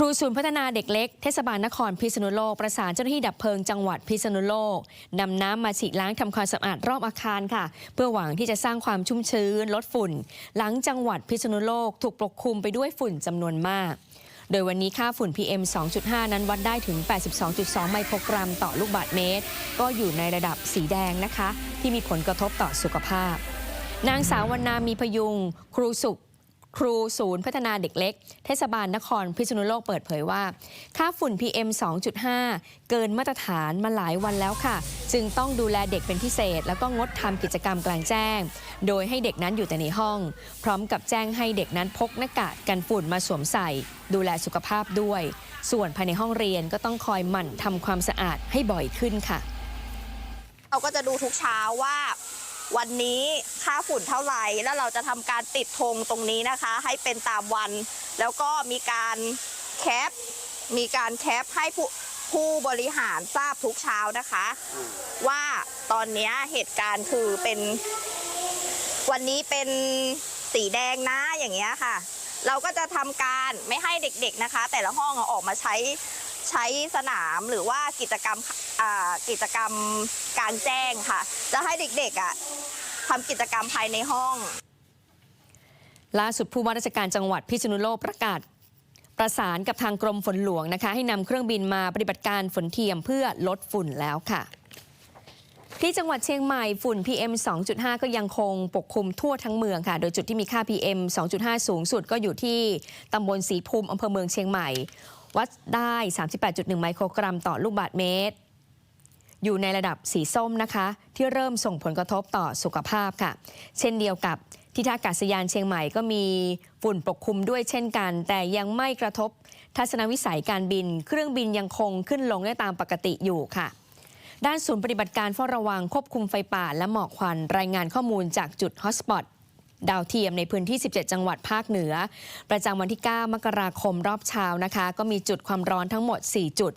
ครูศูนย์พัฒนาเด็กเล็ก เทศบาลนครพิษณุโลก ประสานเจ้าหน้าที่ดับเพลิงจังหวัดพิษณุโลกนำน้ำมาฉีดล้างทำความสะอาดรอบอาคารค่ะ เพื่อหวังที่จะสร้างความชุ่มชื้น ลดฝุ่น หลังจังหวัดพิษณุโลกถูกปกคลุมไปด้วยฝุ่นจำนวนมาก โดยวันนี้ค่าฝุ่น PM 2.5 นั้นวัดได้ถึง 82.2 ไมโครกรัมต่อลูกบาศก์เมตร ก็อยู่ในระดับสีแดงนะคะ ที่มีผลกระทบต่อสุขภาพนางสาววรรณามีพยุง ครูสุข ครูศูนย์พัฒนาเด็กเล็ก เทศบาลนครพิษณุโลกเปิดเผยว่า ค่าฝุ่น PM 2.5 เกินมาตรฐานมาหลายวันแล้วค่ะ จึงต้องดูแลเด็กเป็นพิเศษ แล้วก็งดทำกิจกรรมกลางแจ้ง โดยให้เด็กนั้นอยู่แต่ในห้อง พร้อมกับแจ้งให้เด็กนั้นพกหน้ากากกันฝุ่นมาสวมใส่ ดูแลสุขภาพด้วย ส่วนภายในห้องเรียนก็ต้องคอยหมั่นทำความสะอาดให้บ่อยขึ้นค่ะ เราก็จะดูทุกเช้าว่า วันนี้ค่าฝุ่นเท่าไหร่ แล้วเราจะทำการติดธงตรงนี้นะคะ ให้เป็นตามวัน แล้วก็มีการแคป มีการแคปให้ผู้ผู้บริหารทราบทุกเช้านะคะ ว่าตอนนี้เหตุการณ์คือเป็น วันนี้เป็นสีแดงนะอย่างเงี้ยค่ะ เราก็จะทำการไม่ให้เด็กๆนะคะ แต่ละห้องเอาออกมาใช้ใช้สนามหรือว่ากิจกรรมกิจกรรมกลารแจ้งค่ะ จะให้เด็กๆอะ ทำกิจกรรมภายในห้อง ล่าสุดผู้ว่าราชการจังหวัดพิษณุโลกประกาศ ประสานกับทางกรมฝนหลวงนะคะ ให้นำเครื่องบินมาปฏิบัติการฝนเทียมเพื่อลดฝุ่นแล้วค่ะ ที่จังหวัดเชียงใหม่ฝุ่น PM 2.5 ก็ยังคงปกคลุมทั่วทั้งเมืองค่ะ โดยจุดที่มีค่า PM 2.5 สูงสุดก็อยู่ที่ตำบลสีภูมิอำเภอเมืองเชียงใหม่ วัดได้ 38.1 ไมโครกรัมต่อลูกบาศก์เมตร อยู่ในระดับสีส้มนะคะ ที่เริ่มส่งผลกระทบต่อสุขภาพค่ะ เช่นเดียวกับที่ท่าอากาศยานเชียงใหม่ก็มีฝุ่นปกคลุมด้วยเช่นกัน แต่ยังไม่กระทบ ทัศนวิสัยการบิน เครื่องบินยังคงขึ้นลงได้ตามปกติอยู่ค่ะ ด้านศูนย์ปฏิบัติการเฝ้าระวังควบคุมไฟป่า และหมอกควันรายงานข้อมูลจากจุดฮอตสปอตดาวเทียมในพื้นที่ 17 จังหวัดภาคเหนือ ประจำวันที่ 9 มกราคมรอบเช้านะคะ ก็มีจุดความร้อนทั้งหมด 4 จุด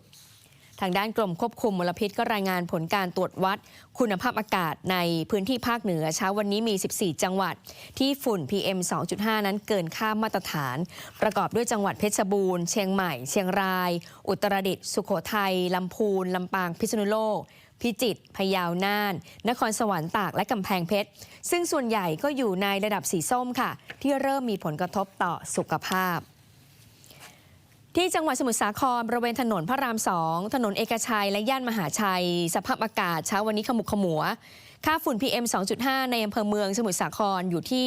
ทางด้านกรมควบคุมมลพิษก็รายงานผลการตรวจวัด คุณภาพอากาศในพื้นที่ภาคเหนือเช้าวันนี้มี 14 จังหวัด ที่ฝุ่น PM 2.5 นั้นเกินค่ามาตรฐาน ประกอบด้วยจังหวัดเพชรบูรณ์ เชียงใหม่ เชียงราย อุตรดิตถ์สุโขทัยลำพูนลำปางพิษณุโลกพิจิตร พะเยา น่าน นครสวรรค์ ตาก และกำแพงเพชร ซึ่งส่วนใหญ่ก็อยู่ในระดับสีส้มค่ะ ที่เริ่มมีผลกระทบต่อสุขภาพ ที่จังหวัดสมุทรสาครบริเวณถนนพระรามสองถนนเอกชัย และย่านมหาชัย สภาพอากาศเช้าวันนี้ขมุกขมัว ค่าฝุ่น PM 2.5 ในอำเภอเมืองสมุทรสาครอยู่ที่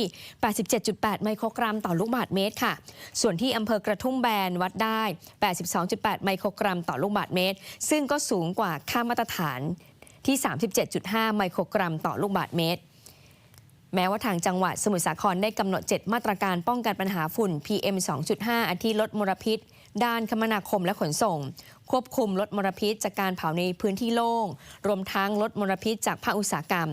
87.8 ไมโครกรัมต่อลูกบาศก์เมตรค่ะ ส่วนที่อำเภอกระทุ่มแบนวัดได้ 82.8 ไมโครกรัมต่อลูกบาศก์เมตร ซึ่งก็สูงกว่าค่ามาตรฐานที่ 37.5 ไมโครกรัมต่อลูกบาศก์เมตร แม้ว่าทางจังหวัดสมุทรสาครได้กำหนด 7 มาตรการป้องกันปัญหาฝุ่น PM 2.5 อาทิลดมลพิษ ด้านคมนาคมและขนส่ง ควบคุมลดมลพิษจากการเผาในพื้นที่โล่ง รวมทั้งลดมลพิษจากภาคอุตสาหกรรม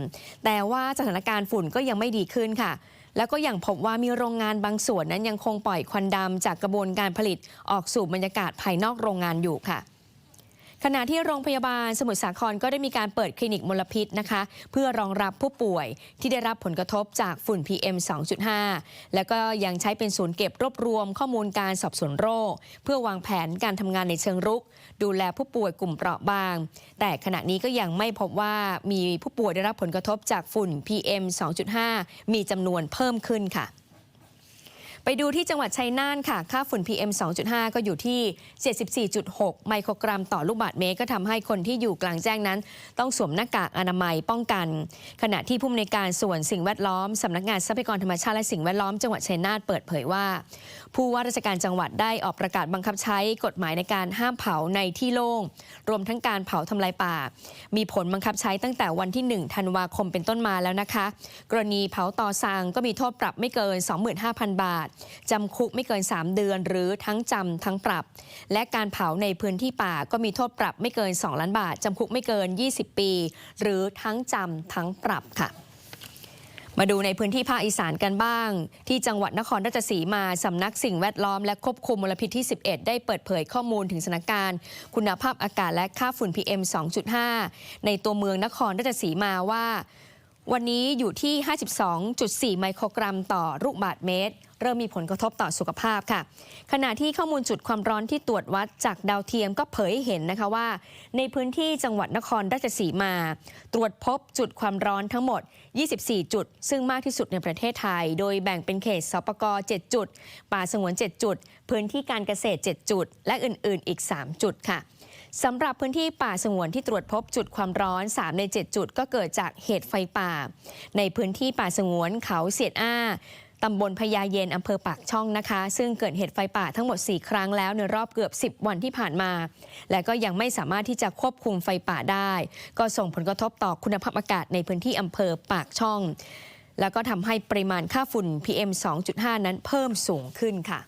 แต่ว่าสถานการณ์ฝุ่นก็ยังไม่ดีขึ้นค่ะแล้วก็ยังพบว่ามีโรงงานบางส่วนนั้นยังคงปล่อยควันดำจากกระบวนการผลิตออกสู่บรรยากาศภายนอกโรงงานอยู่ค่ะ ขณะที่โรงพยาบาลสมุทรสาครก็ได้มีการเปิดคลินิกมลพิษนะคะ เพื่อรองรับผู้ป่วยที่ได้รับผลกระทบจากฝุ่น PM 2.5 แล้วก็ยังใช้เป็นศูนย์เก็บรวบรวมข้อมูลการสอบสวนโรค เพื่อวางแผนการทำงานในเชิงรุก ดูแลผู้ป่วยกลุ่มเปราะบาง แต่ขณะนี้ก็ยังไม่พบว่ามีผู้ป่วยได้รับผลกระทบจากฝุ่น PM 2.5 มีจำนวนเพิ่มขึ้นค่ะ ไปดูที่จังหวัดชัยนาทค่ะ ค่าฝุ่น PM 2.5 ก็อยู่ที่ 74.6 ไมโครกรัมต่อลูกบาศก์เมตร ก็ทำให้คนที่อยู่กลางแจ้งนั้น ต้องสวมหน้ากากอนามัยป้องกัน ขณะที่ผู้อำนวยการส่วนสิ่งแวดล้อมสำนักงานทรัพยากรธรรมชาติและสิ่งแวดล้อมจังหวัดชัยนาทเปิดเผยว่า ผู้ว่าราชการจังหวัดได้ออกประกาศบังคับใช้กฎหมายในการห้ามเผาในที่โล่งรวมทั้งการเผาทำลายป่า มีผลบังคับใช้ตั้งแต่วันที่ 1 ธันวาคมเป็นต้นมาแล้วนะคะ กรณีเผาต่อซางก็มีโทษปรับไม่เกิน 25,000 บาทจำคุกไม่เกิน 3 เดือน หรือทั้งจำทั้งปรับ และการเผาในพื้นที่ป่าก็มีโทษปรับไม่เกิน 2 ล้านบาทจำคุกไม่เกิน 20 ปี หรือทั้งจำทั้งปรับค่ะมาดูในพื้นที่ภาคอีสานกันบ้าง ที่จังหวัดนครราชสีมาสำนักสิ่งแวดล้อมและควบคุมมลพิษที่ 11 ได้เปิดเผยข้อมูลถึงสถานการณ์ คุณภาพอากาศและค่าฝุ่น PM 2.5 ในตัวเมืองนครราชสีมาว่า วันนี้อยู่ที่ 52.4 ไมโครกรัมต่อลูกบาศก์เมตร เริ่มมีผลกระทบต่อสุขภาพค่ะ ขณะที่ข้อมูลจุดความร้อนที่ตรวจวัดจากดาวเทียมก็เผยให้เห็นนะคะว่า ในพื้นที่จังหวัดนครราชสีมา ตรวจพบจุดความร้อนทั้งหมด 24 จุด ซึ่งมากที่สุดในประเทศไทย โดยแบ่งเป็นเขตสปก7จุด ป่าสงวน 7 จุด พื้นที่การเกษตร 7 จุด และอื่น ๆ อีก 3 จุดค่ะ สำหรับพื้นที่ป่าสงวนที่ตรวจพบจุดความร้อน 3 ใน 7 จุดก็เกิดจากเหตุไฟป่า ในพื้นที่ป่าสงวนเขาเสียดอ้าตำบลพญาเย็นอำเภอปากช่องนะคะ ซึ่งเกิดเหตุไฟป่าทั้งหมด 4 ครั้งแล้วในรอบเกือบ 10 วันที่ผ่านมา และก็ยังไม่สามารถที่จะควบคุมไฟป่าได้ ก็ส่งผลกระทบต่อคุณภาพอากาศในพื้นที่อำเภอปากช่อง แล้วก็ทำให้ปริมาณค่าฝุ่น PM 2.5 นั้นเพิ่มสูงขึ้นค่ะ